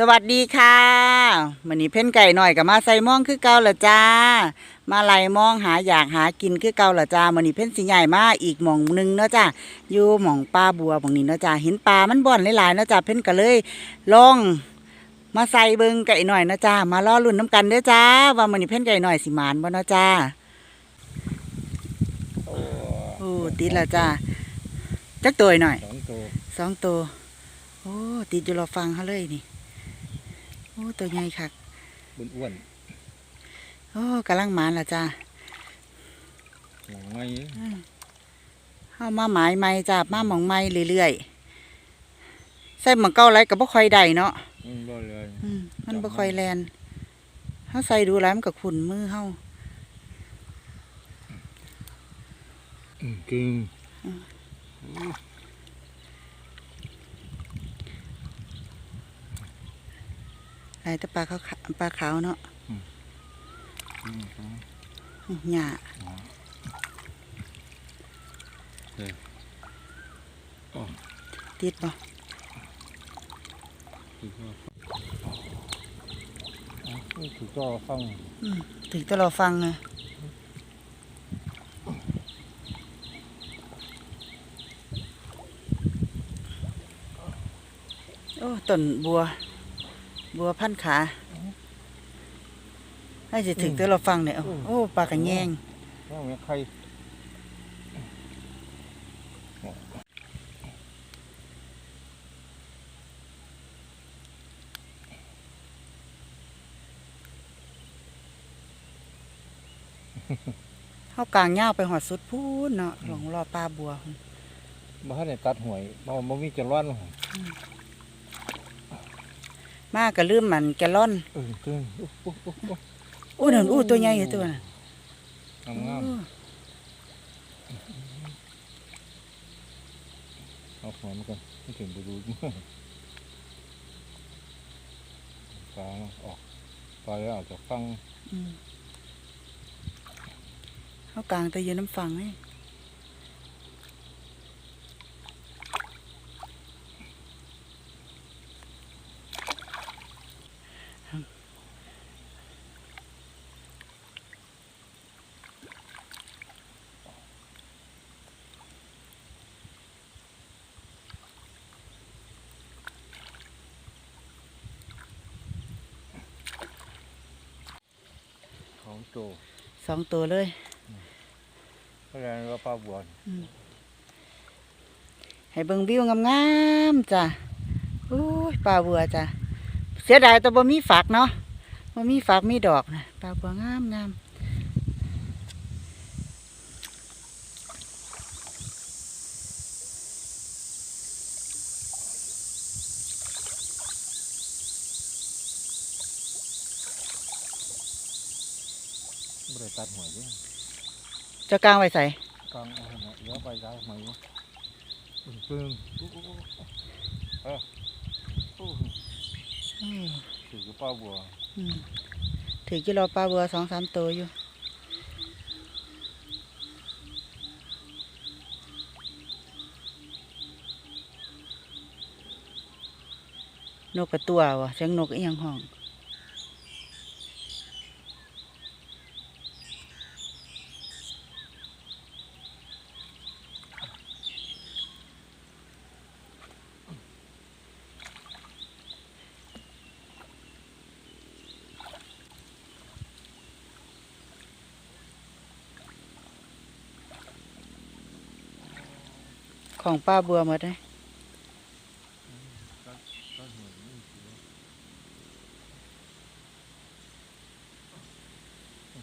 สวัสดีค่ะวันนี้เพ่นไก่หน่อยกับมาใส่หมองคือเก่าละจ้า มาไล่มองหาอยากหากินคือเก่าละจ้าวันนี้เพ่นสีใหญ่มาอีกหม่องหนึงเนาะจ้าอยู่หม่องปลาบัวหม่องนี้เนาะจ้าเห็นปลามันบ่อนหลายๆเนาะจ้าเพ่นก็เลยลองมาใส่เบิงไก่หน่อยเนาะจ้ามาล่อลุ่นน้ำกันเด้อจ้า ว่าวันนี้เพ่นไก่หน่อยสิหมานบ่เนาะจ้าโอ้ติดละจ้าจักตัวหน่อยสองตัวสองตัวโอ้ติดอยู่รอฟังเขาเลยนี่ โอ้ตัวใหญ่คักบุญอ้วนโอ้กำลังหมานละจ้าหลังไม้เข้ามาหมายไม่จ้ามาหมองไม่เรื่อยๆใส่หมองเก้าไรกับบ่ค่อยได้เนาะอืมบ่เลยอืมมันบ่ค่อยแลนเฮาใส่ดูแล้วมันก็ขุ่นมือเฮาอืม กึ่งไอ้แต่ปลาขาวปลาขาวเนาะอืมสองหญ้าอ๋อติดบ่คือก็อ๋อนี่คือก็ฟังอืมถึงจะรอฟังไงโอ้ต้นบัว บัวพันขาให้จะถึงตัวเราฟังเนี่ยโอ้โอ้ปลากระแยงว่าแม่ใครเข้ากลางเง่าวไปหอดสุดพูนเนาะหลงรอปลาบัวพุ่นบ้านเนี่ยตัดหวยบ่บ่มีจะร้อนหรอก มากกะลืมมันแกลลอนเออกึ่งอุ๊บอุ๊บอุ๊บอุ๊บอู้นั่นอู้ตัวใหญ่อยู่ตัวน่ะงามงามโอ้เอาหัวมันกันไม่ถึงไปดูปลามันออกปลาแล้วออกจากฟังอืมเข้ากลางแตะยืนน้ำฟังนี่ของ ตัวสองตัวเลยเพราะฉะนั้นว่าปลาบัวให้เบิ่งวิวงามๆจ้ะโอ้ยปลาบัวจ้ะเสียดายแต่บ่มีฝักเนาะบ่มีฝักมีดอกนะปลาบัวงามงาม ไม่ได้ตัดหวยด้วยเจะกลางไว้ใส่กลางเอาหวยเดี๋ยวไปได้หวยอึ้งปึ้งอุ๊บอุ๊บอุ๊บเออโอ้อืมถือกับปลาบัวอืมถือกิโลปลาบัวสองสามตัวอยู่ นกกระตัววะเสียงนกอีหยังห้อง ของป้าบัวหมดเลยตัดตัดหวยนี่ถือว่า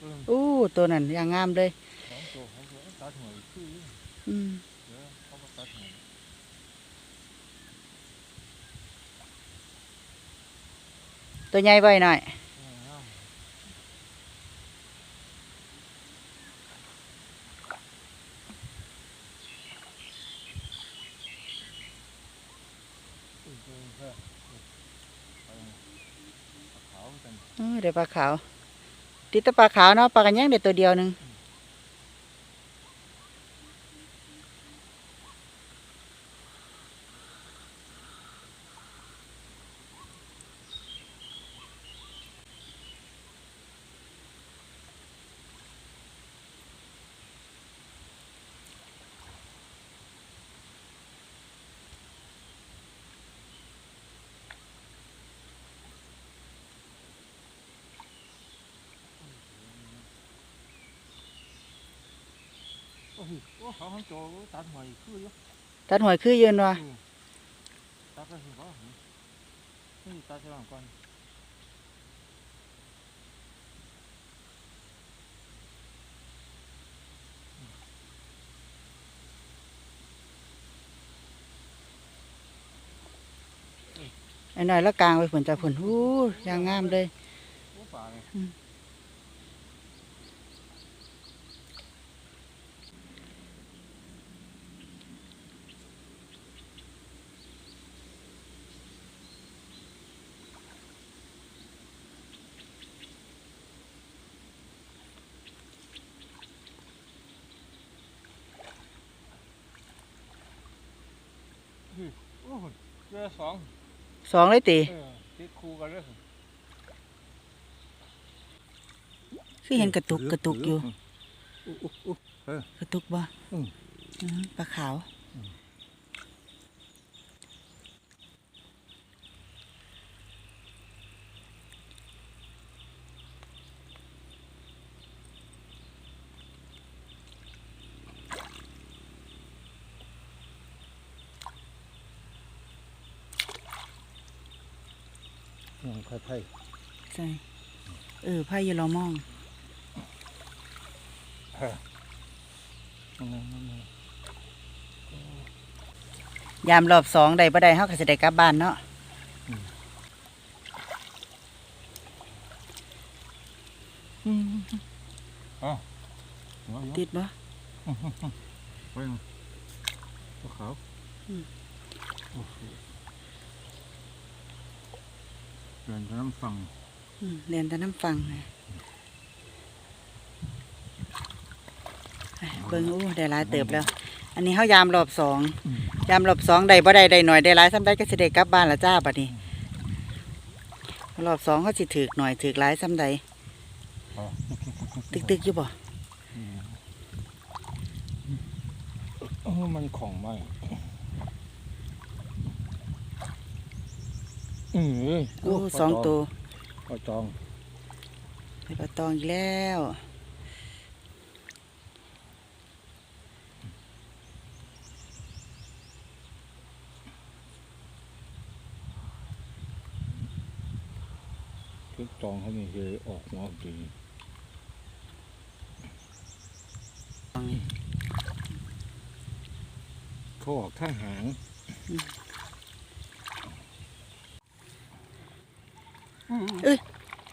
ปึ้งอู้ตัวนั้นอย่างงามเลยสองตัวของตัวตัดหวยคืออืมเดี๋ยวเขาก็ตัดหวยตัวใหญ่ไว้หน่อย งามอึ้งปึ้งเพื่อไปขาวกัน เดี๋ยวปลาขาว ติดแต่ปลาขาวเนาะปลากระยังเด็ดตัวเดียวหนึ่ง โหโอ้เขาเขาโจ ตัดหอยคืออยู่ตัดหอยคือยืนวะตัดก็คือว่านี่ตัดจะหลังก่อนไอ้น้อยแล้วกลางไปฝนจะฝนหู้ยางงามเลย เลยอืมโอ้โหเรือสองสองเลยตีเออติดคู่กันเลยคือเห็นกระตุกกระตุกอยู่อุ๊อุ๊อุ๊กระตุกบ่อืมอืมปลาขาว มองไผ่ไผ่ใช่เออไพ่ยลอมองยามรอบสองใดบ่ได้เฮาก็สิได้กลับบ้านเนาะติดบ่ไปขาว เดินไปน้ำฟังอืมเรียนแต่น้ำฟังนะไปเบิ่งอู้ได้หลายเติบแล้ว อันนี้เฮายามรอบสอง อืมยามรอบสองได้บ่ได้ได้หน่อยได้หลายซ้ำได้ก็สิได้กลับบ้านละจ้าบัดนี้ รอบสองเขาสิถือกหน่อยถือกหลายซ้ำใดอ๋อตึกตึกๆอยู่บ่อืมเออมันของไหม อือโอ้สองตัวปลาจองไปปลาตองอีกแล้วปลาจองเขามีเลยออกมาดีเขาออกข้างหาง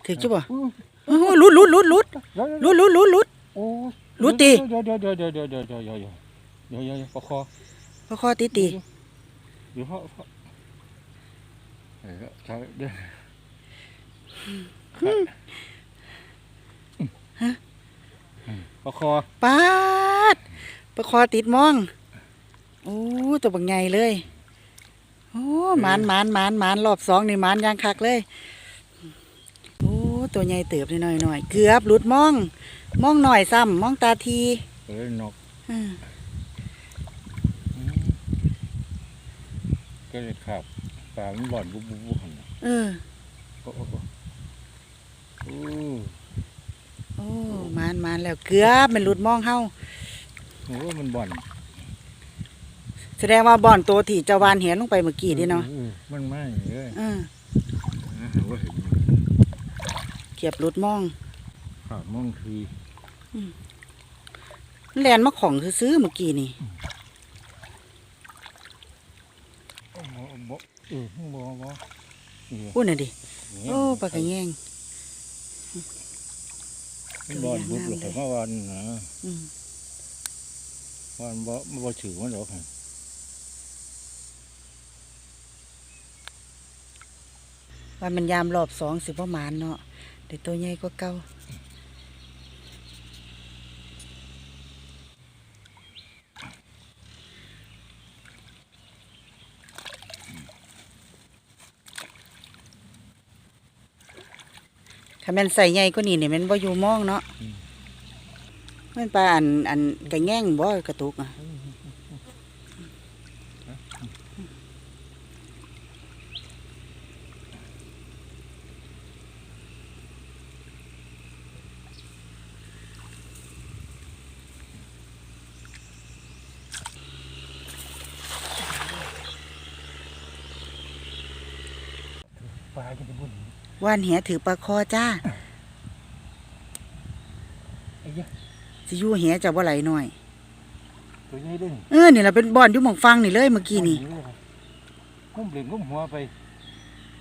ถือจุบ่โอ้โหลุดลุดลุดลุดลุดลุดลุดลุดโอ้รู้ตีเดี๋ยวเดี๋ยวเดี๋ยวเดี๋ยวเดี๋ยวเดี๋ยวเดี๋ยวเดี๋ยวเดี๋ยวเดี๋ยวเดี๋ยวเดี๋ยวประคอพอคอตีตีเดี๋ยวเขาเขาเออใช่เดี๋ยวประคอปาดพอคอติดมองโอ้ตัวบักใหญ่เลยโอ้หมานหมานหมานหมานรอบสองนี่หมานยางคักเลยโอ้ ตัวใหญ่เติบนิดหน่อยหน่อยเกือบหลุดมองมองหน่อยซ้ำมองตาทีเอ้ยนกอืมก็เลยขับปลามันบ่อนบุบบุบบุบหันน่ะเออโอ้โอ้โอ้โอ้โอ้หมานหมานแล้วเกือบมันหลุดมองเฮาโหมันบ่อนแสดงว่าบ่อนตัวที่เจ้าวานเห็นลงไปเมื่อกี้นี่เนาะออมันไม่เลยเออนะว่า เห็นมันเกียบหลุดมองขาดมองทีแลนมาของซื้อๆเมื่อกี้นี่โอ้โหบ่เออบ่บ่นี่พูดหน่อยดินี่โอ้ปลากระแยงมันบ่อนบุบหรอกแต่ว่าวันนะอืมวันบ่บ่ถือมันหรอกหั่นว่ามันยามรอบสองสิบประมาณเนาะ เดี๋ยวตัวใหญ่กว่าเก่าถ้าแมันใส่ใหญ่ก็นี่เนี่ยมันบ่อยู่มองเนาะมันปลาอันอันกระแง่งบ่กระตุกอะ ลากินที่บุญว่านแหถือปลาคอจ้าไอ้เหี้ยสิอยู่แหจะบ่ไหลหน่อย ตัวใหญ่เด้งเออนี่ล่ะเป็นบ่อนอยู่หม่องฟังนี่เลยเมื่อกี้นี่งุ้มเหล่งงุ้มหัวไป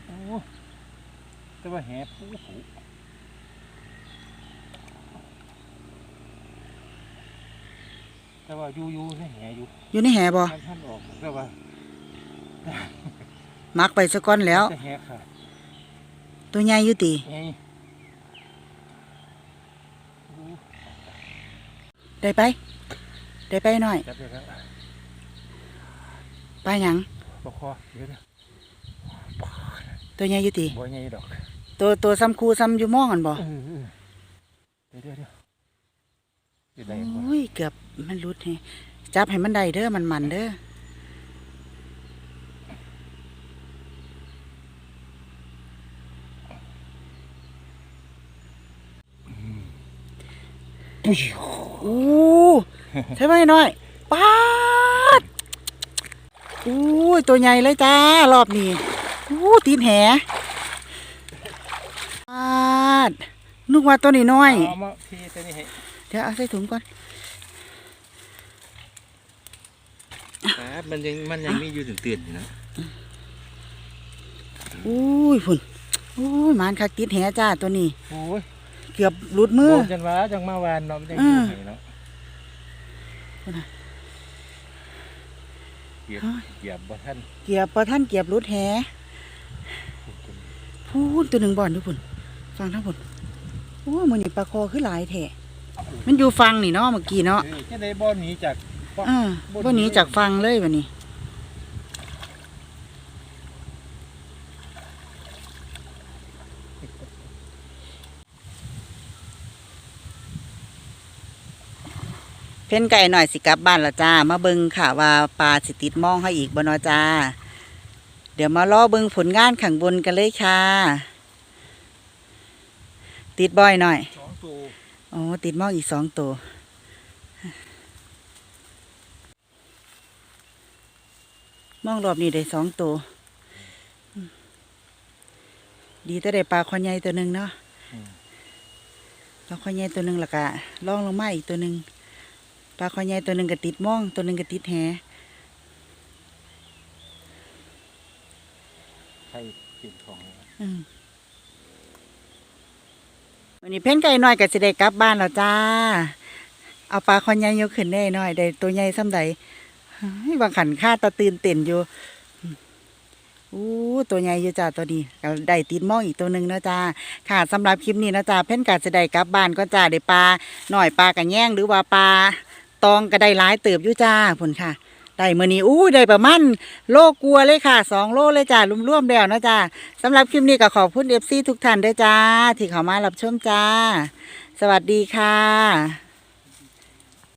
โอ้แต่ว่าแหปูผูแต่ว่าอยู่อยู่ในแหอยู่อยู่ในแหบ่ท่านท่านออกแต่ว่ามักไปซะก่อนแล้วจะแหค่ะ ตัวใหญ่อยู่ติไงได้ไป ได้ไปหน่อย จับเลยครับปลาหยังปอกคอเดี๋ยวเดี๋ยวตัวใหญ่อยู่ติบ่ใหญ่ดอกตัวตัวซ้ำคูซ้ำอยู่หม่องกันบ่เออเออเดี๋ยวเดี๋ยวเดี๋ยวเดี๋ยวได้บ่โอ้ยเกือบมันหลุดแฮจับให้มันได้เด้อมันมันเด้อ อู้ใช่ไหมน้อยปาดอู้ยตัวใหญ่เลยจ้ารอบนี้อู้ตีนแหปาดนึกว่าตัวนี้น้อยเอามาพี่ตัวนี้ให้เดี๋ยวเอาใส่ถุงก่อนครับมันยังมันยังมีอยู่ถึงตื่นอยู่นะอุ้ยฝุ่นอุ้ยหมานคักติดแหจ้าตัวนี้โอ้ยเกือบหลุดมือ โดนจันว่าจังมาวานเนาะมันจังอือยู่มให้เนาะเหยียบเหยียบบ่ท่านเกียบพอท่านเกียบหลุดแหพูนตัวหนึ่งบ่อนอยู่พุ่นฟังทั้งพุ่นโอ้มือนี่ปลาคอคือหลายแท้มันอยู่ฟังนี่เนาะเมื่อกี้เนาะเออจะได้บ่หนีจาก อ่าบ่หนี้จากฟังเลยบัดนี้ เพ่นไก่หน่อยสิกลับบ้านและจ้า มาเบิงค่ะว่าปลาสิติดหมองให้อีกบ่เนอจ้า เดี๋ยวมารอเบิงผลงานข้างบนกันเลยค่ะ ติดบ่อยหน่อยสองตัวอ๋อติดหมองอีกสองตัวหมองรอบนี้ได้สองตัวอืมดีแต่ได้ปลาคอนใหญ่ตัวหนึ่งเนาะปลาคอนใหญ่ตัวหนึ่งและกะล่องลงมาอีกตัวหนึ่ง ปลาคอนใหญ่ตัวหนึ่งก็ติดหมอง ตัวหนึ่งก็ติดแหใครกินของเนี่ยอืมวันนี้เพ่นไก่น้อยก็สิได้กลับบ้านแล้วจ้า เอาปลาคอนใหญ่ยกขึ้นได้หน่อยได้ตัวใหญ่ซ้ำใดเฮ้ยบางขันค่าตะตื่นเต้นอยู่อืมอู้ตัวใหญ่อยู่จ้าตัวนี้ก็ได้ติดหม้องอีกตัวหนึ่งนะจ้าค่ะสำหรับคลิปนี้นะจ้าเพ่นกาจะได้กลับบ้านก็จ้าได้ปลาหน่อยปลากระแย่งหรือว่าปลา ตองก็ได้หลายเติบอยู่จ้าผลค่ะได้มือนี้อู้ได้ประมาณโลกลัวเลยค่ะสองโลเลยจ้ารวมๆแล้วนะจ้าสำหรับคลิปนี้ก็ขอบคุณเอฟซีทุกท่านด้วยจ้า ที่เข้ามารับชมจ้า สวัสดีค่ะ